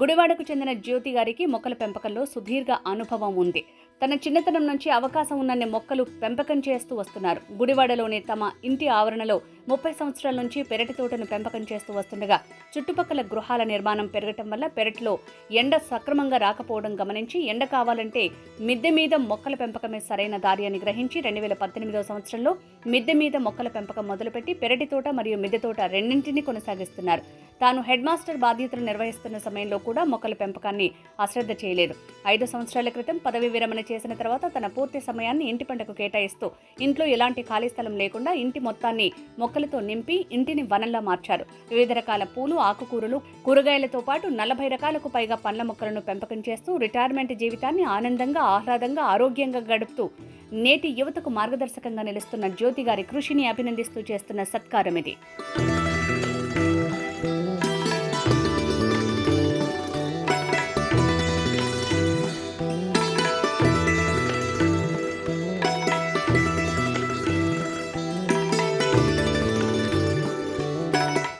గుడివాడకు చెందిన జ్యోతి గారికి మొక్కల పెంపకంలో సుదీర్ఘ అనుభవం ఉంది. తన చిన్నతనం నుంచి అవకాశం ఉన్నన్ని మొక్కలు పెంపకం చేస్తూ వస్తున్నారు. గుడివాడలోని తమ ఇంటి ఆవరణలో ముప్పై సంవత్సరాల నుంచి పెరటి తోటను పెంపకం చేస్తూ వస్తుండగా చుట్టుపక్కల గృహాల నిర్మాణం పెరగటం వల్ల పెరట్లో ఎండ సక్రమంగా రాకపోవడం గమనించి ఎండ కావాలంటే మిద్దె మీద మొక్కల పెంపకమే సరైన దారి అని గ్రహించి రెండు వేల పద్దెనిమిదవ సంవత్సరంలో మిద్దె మీద మొక్కల పెంపకం మొదలుపెట్టి పెరటి తోట మరియు మిద్దె తోట రెండింటినీ కొనసాగిస్తున్నారు. తాను హెడ్ మాస్టర్ బాధ్యతలు నిర్వహిస్తున్న సమయంలో కూడా మొక్కల పెంపకాన్ని అశ్రద్ధ చేయలేదు. ఐదు సంవత్సరాల క్రితం పదవి విరమణ చేసిన తర్వాత తన పూర్తి సమయాన్ని ఇంటి పంటకు కేటాయిస్తూ ఇంట్లో ఎలాంటి ఖాళీ స్థలం లేకుండా ఇంటి మొత్తాన్ని మొక్కలతో నింపి ఇంటిని వనంలా మార్చారు. వివిధ రకాల పూలు ఆకుకూరలు కూరగాయలతో పాటు నలభై రకాలకు పైగా పండ్ల మొక్కలను పెంపకం చేస్తూ రిటైర్మెంట్ జీవితాన్ని ఆనందంగా ఆహ్లాదంగా ఆరోగ్యంగా గడుపుతూ నేటి యువతకు మార్గదర్శకంగా నిలుస్తున్న జ్యోతి గారి కృషిని అభినందిస్తూ చేస్తున్న సత్కారం ఇది.